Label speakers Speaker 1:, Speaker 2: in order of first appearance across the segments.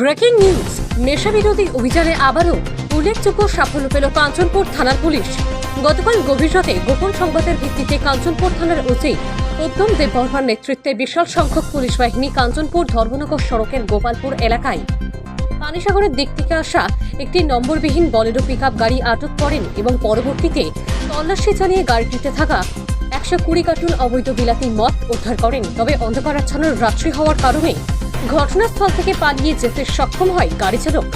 Speaker 1: Breaking news. নেশা বিরোধী অভিযানে আবারও উল্লেখযোগ্য সাফল্য পেল কাঞ্চনপুর থানার পুলিশ। গতকাল গভীর রাতে গোপন সংবাদের ভিত্তিতে কাঞ্চনপুর থানার ওসি উত্তম দেববর্মার নেতৃত্বে বিশাল সংখ্যক পুলিশ বাহিনী কাঞ্চনপুর ধর্মনগর সড়কের গোপালপুর এলাকায়। পানিসাগরের দিক থেকে আসা একটি নম্বরবিহীন বলেরো পিকআপ গাড়ি আটক করেন এবং পরবর্তীতে তল্লাশি চালিয়ে গাড়িটিতে থাকা একশো কুড়ি কার্টুন অবৈধ বিলাতি মদ উদ্ধার করেন। তবে অন্ধকারাচ্ছন্ন রাত্রি হওয়ার কারণে ঘটনাস্থল থেকে পালিয়ে যেতে সক্ষম হয় গাড়ি চালক।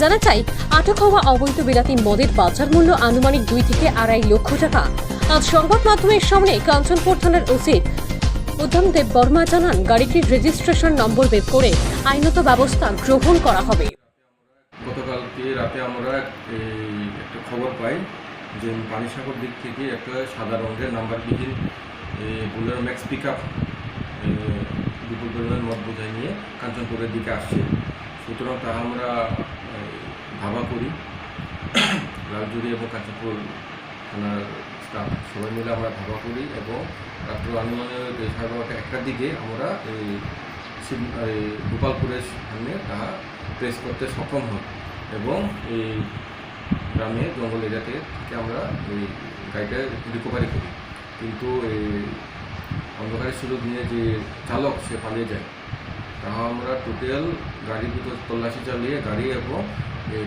Speaker 1: জানা চাই আটক হওয়া অবৈধ বিলাতি মদের বাজার মূল্য আনুমানিক দুই থেকে আড়াই লক্ষ টাকা। আজ সংবাদ মাধ্যমের সামনে কাঞ্চনপুর থানার ওসি উদ্ধম দেব বর্মা জানান, গাড়িটির রেজিস্ট্রেশন নম্বর বের করে আইনত ব্যবস্থা গ্রহণ করা হবে।
Speaker 2: গতকালকে রাতে আমরা একটা খবর পাই যে পানিসাগর দিক থেকে একটা সাদা রঙের নাম্বারবিহীন বুলেরো ম্যাক্স পিক আপ বিপুল পরিমাণ মদ বোঝাই নিয়ে কাঞ্চনপুরের দিকে আসছে। সুতরাং তা আমরা ধাবা করি। লালজুরি এবং কাঞ্চনপুর থানার স্টাফ সবাই মিলে আমরা ধাবা করি এবং রাত্র আনুমানিক সাড়ে বারোটা একটার দিকে আমরা এই গোপালপুরের সামনে তাহা প্রেস করতে সক্ষম হই এবং এই গ্রামে জঙ্গল এরিয়াতে আমরা এই গাড়িটা রিকভারি করি। কিন্তু এই অন্ধকারের সুযোগ নিয়ে যে চালক, সে পালিয়ে যায়। তাহা আমরা টোটাল গাড়ির ভিতর তল্লাশি চালিয়ে গাড়ি এবং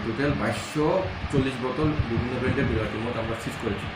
Speaker 2: টোটাল বাইশশো চল্লিশ বোতল বিভিন্ন ব্র্যান্ডের বিরাট মত আমরা সিজ করেছি।